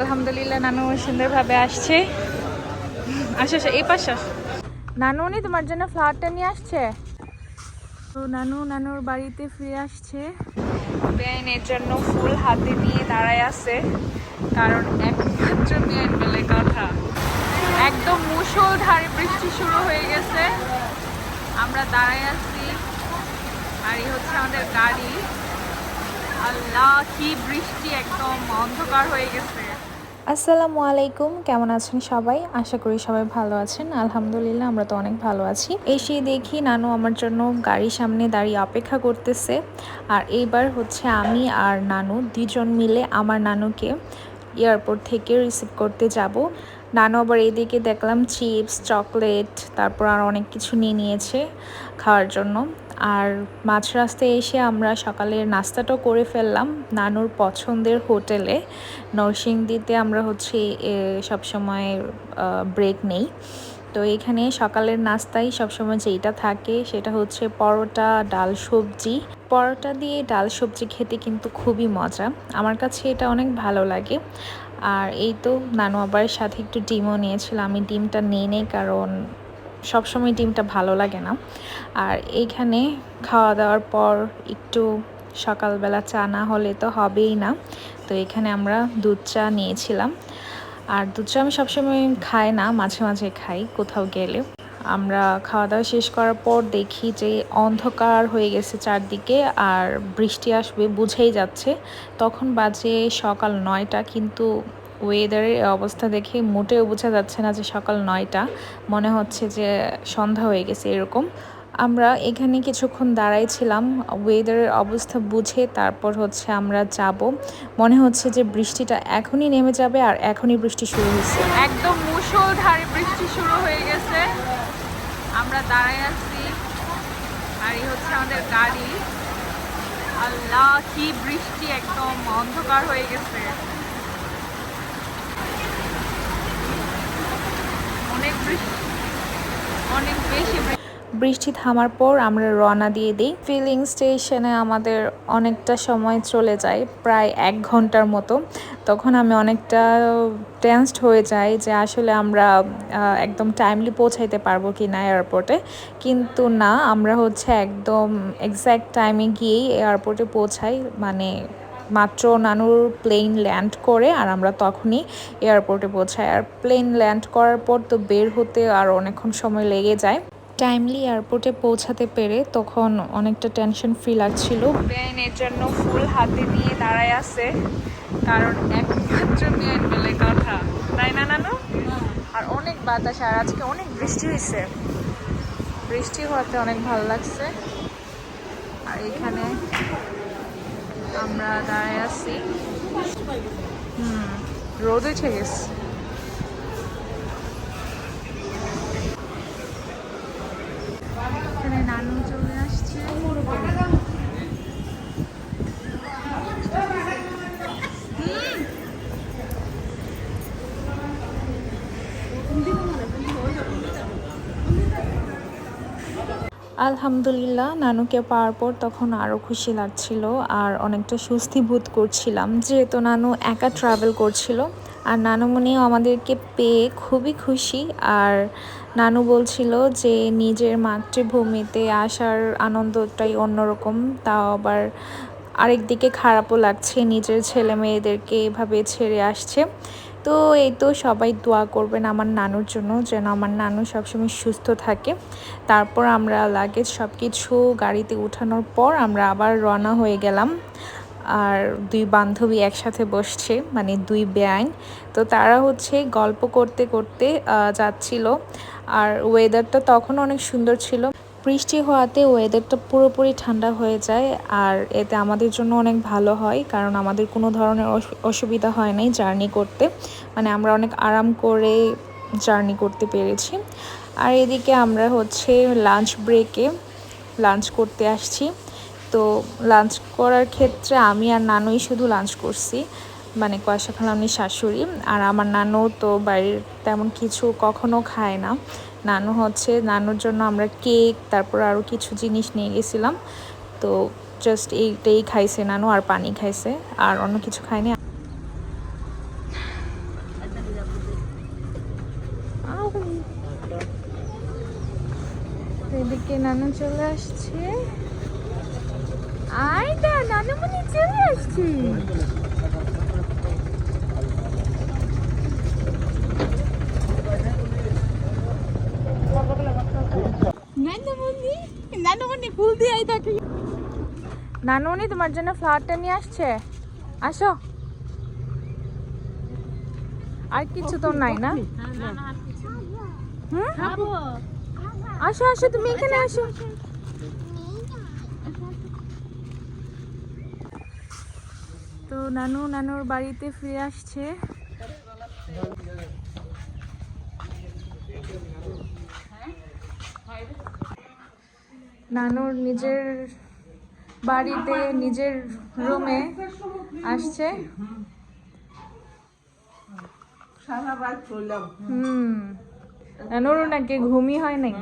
আলহামদুলিল্লাহ, নানু সুন্দরভাবে আসছে। আসো এই পাশে। নানু, উনি তোমার জন্য ফ্লাওয়ারটা নিয়ে আসছে? তো নানু, নানুর বাড়িতে ফিরে আসছে। বেআইনের জন্য ফুল হাতে নিয়ে দাঁড়ায় আছে। কারণ একমাত্র বেআইন বলে কথা। একদম মুষলধারে বৃষ্টি শুরু হয়ে গেছে। আমরা দাঁড়ায় আছি। আর এই হচ্ছে আমাদের গাড়ি। আল্লাহ, কি বৃষ্টি, একদম অন্ধকার হয়ে গেছে। আসসালামু আলাইকুম, কেমন আছেন সবাই? আশা করি সবাই ভালো আছেন। আলহামদুলিল্লাহ, আমরা তো অনেক ভালো আছি। এসে দেখি নানু আমার জন্য গাড়ির সামনে দাঁড়িয়ে অপেক্ষা করতেছে। আর এইবার হচ্ছে আমি আর নানু দুজন মিলে আমার নানুকে এয়ারপোর্ট থেকে রিসিভ করতে যাব। নানু আবার এদিকে দেখলাম চিপস, চকলেট, তারপর আর অনেক কিছু নিয়ে নিয়েছে খাওয়ার জন্য। আর মাঝ রাস্তায় এসে আমরা সকালের নাস্তাটাও করে ফেললাম নানুর পছন্দের হোটেলে। নরসিংদীতে আমরা হচ্ছে সবসময় ব্রেক নেই। তো এখানে সকালের নাস্তায় সবসময় যেইটা থাকে সেটা হচ্ছে পরোটা, ডাল সবজি। পরোটা দিয়ে ডাল সবজি খেতে কিন্তু খুবই মজা। আমার কাছে এটা অনেক ভালো লাগে। আর এই তো নানু আবার সাথে একটু ডিমও নিয়েছিল। আমি ডিমটা নিয়ে নেই কারণ সবসময় ডিমটা ভালো লাগে না। আর এইখানে খাওয়া দাওয়ার পর একটু সকালবেলা চা না হলে তো হবেই না। তো এখানে আমরা দুধ চা নিয়েছিলাম। আর দুধ চা আমি সবসময় খাই না, মাঝে মাঝে খাই কোথাও গেলে। আমরা খাওয়া দাওয়া শেষ করার পর দেখি যে অন্ধকার হয়ে গেছে চারদিকে আর বৃষ্টি আসবে বুঝেই যাচ্ছে। তখন বাজে সকাল নয়টা কিন্তু ওয়েদারের অবস্থা দেখে মোটেও বোঝা যাচ্ছে না যে সকাল নয়টা। মনে হচ্ছে যে সন্ধ্যা হয়ে গেছে এরকম। আমরা এখানে কিছুক্ষণ দাঁড়াইছিলাম ওয়েদারের অবস্থা বুঝে তারপর হচ্ছে আমরা যাব। মনে হচ্ছে যে বৃষ্টিটা এখনই নেমে যাবে আর এখনই বৃষ্টি শুরু হয়েছে। একদম মুষলধারে বৃষ্টি শুরু হয়ে গেছে। আমরা দাঁড়ায় আছি আর এই হচ্ছে আমাদের গাড়ি। আল্লাহ, কি বৃষ্টি, একদম অন্ধকার হয়ে গেছে অনেক বৃষ্টি অনেক বেশি বৃষ্টি থামার পর আমরা রওনা দিয়ে দিই। ফিলিং স্টেশনে আমাদের অনেকটা সময় চলে যায়, প্রায় এক ঘণ্টার মতো। তখন আমি অনেকটা টেন্সড হয়ে যাই যে আসলে আমরা একদম টাইমলি পৌঁছাইতে পারব কি না এয়ারপোর্টে কিন্তু না, আমরা হচ্ছে একদম এক্স্যাক্ট টাইমে গিয়েই এয়ারপোর্টে পৌঁছাই। মানে মাত্র নানুর প্লেন ল্যান্ড করে আর আমরা তখনই এয়ারপোর্টে পৌঁছাই। আর প্লেন ল্যান্ড করার পর তো বের হতে আর অনেকক্ষণ সময় লেগে যায়। টাইমলি এয়ারপোর্টে পৌঁছাতে পেরে তখন অনেকটা টেনশন ফ্রি লাগছিল বেআইনের জন্য ফুল হাতে নিয়ে দাঁড়ায় আছে। কারণ একমাত্র বেআইন বলে কথা। তাই না, নানু? আর অনেক বাতাস, আর আজকে অনেক বৃষ্টি হয়েছে। বৃষ্টি হওয়াতে অনেক ভালো লাগছে। আর এখানে আমরা দাঁড়ায় আছি। হুম, রোদ উঠে গেছে এখানে নানু চলে আসছে আলহামদুলিল্লাহ নানুকে পাওয়ার পর তখন আরও খুশি লাগছিল আর অনেকটা স্বস্তি বোধ করছিলাম। যেহেতু নানু একা ট্রাভেল করছিল আর নানুমণিও আমাদেরকে পেয়ে খুবই খুশি আর নানু বলছিল যে নিজের মাতৃভূমিতে আসার আনন্দটাই অন্যরকম, তাও আবার আরেকদিকে খারাপও লাগছে, নিজের ছেলে মেয়েদেরকে এভাবে ছেড়ে আসছে। তো এই তো সবাই দোয়া করবেন আমার নানুর জন্য, যেন আমার নানু সবসময় সুস্থ থাকে। তারপর আমরা লাগেজ সব কিছু গাড়িতে উঠানোর পর আমরা আবার রওনা হয়ে গেলাম। আর দুই বান্ধবী একসাথে বসছে মানে দুই ব্যাং তো তারা হচ্ছে গল্প করতে করতে যাচ্ছিল। আর ওয়েদারটা তখন অনেক সুন্দর ছিল। বৃষ্টি হওয়াতে ওয়েদারটা পুরোপুরি ঠান্ডা হয়ে যায় আর এতে আমাদের জন্য অনেক ভালো হয়, কারণ আমাদের কোনো ধরনের অসু- অসুবিধা হয় নাই জার্নি করতে। মানে আমরা অনেক আরাম করে জার্নি করতে পেরেছি। আর এদিকে আমরা হচ্ছে লাঞ্চ ব্রেকে লাঞ্চ করতে আসছি। তো লাঞ্চ করার ক্ষেত্রে আমি আর নানুই শুধু লাঞ্চ করছি মানে কয়সা খালামনি শাশুড়ি। আর আমার নানু তো বাড়ির তেমন কিছু কখনো খায় না। নানু হচ্ছে, নানুর জন্য আমরা কেক, তারপর আরও কিছু জিনিস নিয়ে গেছিলাম। তো জাস্ট এইটাই খাইছে নানু আর পানি খাইছে, আর অন্য কিছু খায়নি এদিকে চলে আসছে। আয় নানুমণি চলে আসছে। ফুল দিয়ে আই তাকে নানুমণি তোমার জন্য ফ্লাওয়ারটা নিয়ে আসছে। আসো। আর কিছু তো নাই না? হুম? আসো আসো, তুমি এখানে আসো। তো নানু, নানুর বাড়িতে ফিরে আসছে। নানুর নিজের বাড়িতে নিজের রুমে আসছে। সারা রাত করলাম হুম। নানুর নাকি ঘুমই হয় নাই।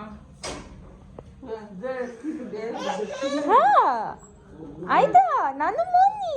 হ্যাঁ। আইদা নানু মনি।